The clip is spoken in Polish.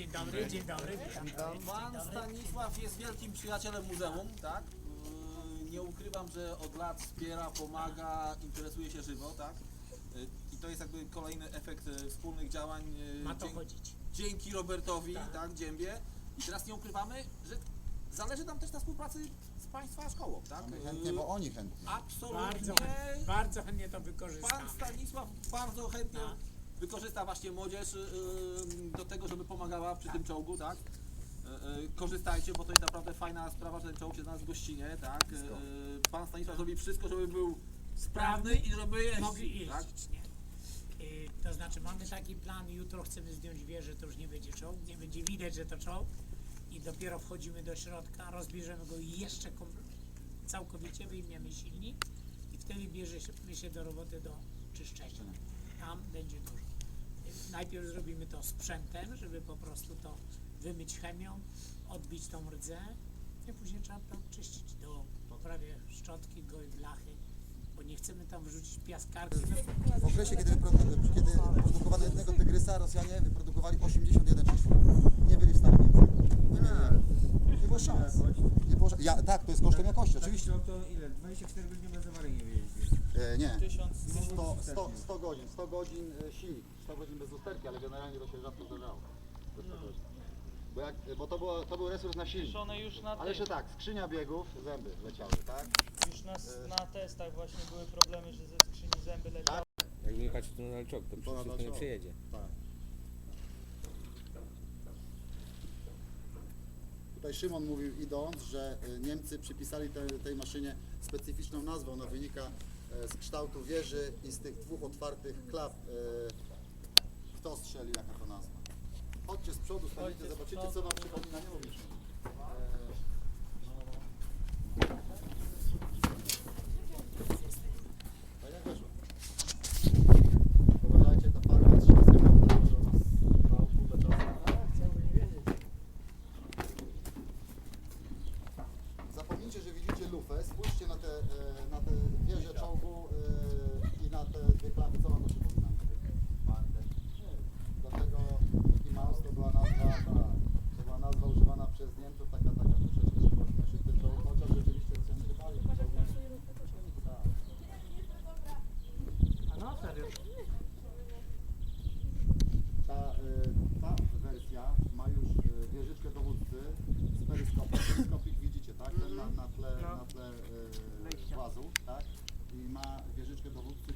Dzień dobry, dzień dobry. Pan Stanisław jest wielkim przyjacielem muzeum, tak? Yy, Nie ukrywam, że od lat wspiera, pomaga, interesuje się żywo, tak? Yy, I to jest jakby kolejny efekt yy, wspólnych działań yy, Ma to dzięki- chodzić. dzięki Robertowi, Tak. tak, Dziębie. I teraz nie ukrywamy, że zależy nam też na współpracy z Państwa szkołą, tak? My chętnie, bo oni chętnie. Absolutnie. Bardzo, chętnie- bardzo chętnie to wykorzystamy. Pan Stanisław bardzo chętnie Tak. Wykorzysta właśnie młodzież yy, do tego, żeby pomagała przy tym czołgu, tak? Yy, Korzystajcie, bo to jest naprawdę fajna sprawa, że ten czołg się znalazł w gościnie, tak? Pan Stanisław zrobi wszystko, żeby był sprawny i żeby jeździł, Mogli tak? jeździć, nie? Y, To znaczy mamy taki plan, jutro chcemy zdjąć wieżę, to już nie będzie czołg, nie będzie widać, że to czołg i dopiero wchodzimy do środka, rozbierzemy go jeszcze całkowicie, wyjmiemy silnik i wtedy bierzemy się do roboty do czyszczenia. Tam będzie dużo. Najpierw zrobimy to sprzętem, żeby po prostu to wymyć chemią, odbić tą rdzę i później trzeba to czyścić do poprawie szczotki, goj, blachy, bo nie chcemy tam wrzucić piaskarki. W okresie, kiedy, wyprodu- kiedy produkowano jednego tygrysa, Rosjanie wyprodukowali 81 przyszło. Nie byli w stanie więcej. Nie, mieli, nie było szans. Nie było, szans. ja, tak, to jest kosztem jakości, oczywiście. No to ile? 24 godziny bez awarii nie wyjeździł. E, nie. 1000 100, 100, 100 godzin, 100 godzin e, silnik, 100 godzin bez lusterki, ale generalnie to się rzadko zdarzało. To 100 godzin. Bo, jak, bo to, było, to był resurs na silnik. One już na, Ale tym, jeszcze tak, skrzynia biegów, zęby leciały, tak? już na, na testach właśnie były problemy, że ze skrzyni zęby leciały. Jak wyjechać w tunel czołg, to Ponad wszystko nie czołg. przejedzie. Tak. Tutaj Szymon mówił idąc, że y, Niemcy przypisali te, tej maszynie specyficzną nazwę. Ona wynika e, z kształtu wieży i z tych dwóch otwartych klap. e, Kto strzelił, jaka to nazwa? Chodźcie z przodu, staniecie, zobaczycie co wam przypomina, nie mówisz. Zapomnijcie, że widzicie lufę, spójrzcie na te, e, na te czołgu e, i na te dwie klapy, co wam to przypomina? Nie. Dlatego Mickey Mouse to była nazwa, tak, to była nazwa używana przez Niemców, taka, taka troszeczkę, żeby ośmieszyć ten czołg, chociaż rzeczywiście Rosjanie się bali. Tak. No serio. Ta, y, ta wersja ma już y, wieżyczkę dowódcy z peryskopem. Peryskopik widzicie, tak? Ten na, na tle, na tle y, Wejścia. tak? I ma wieżyczkę dowódcy,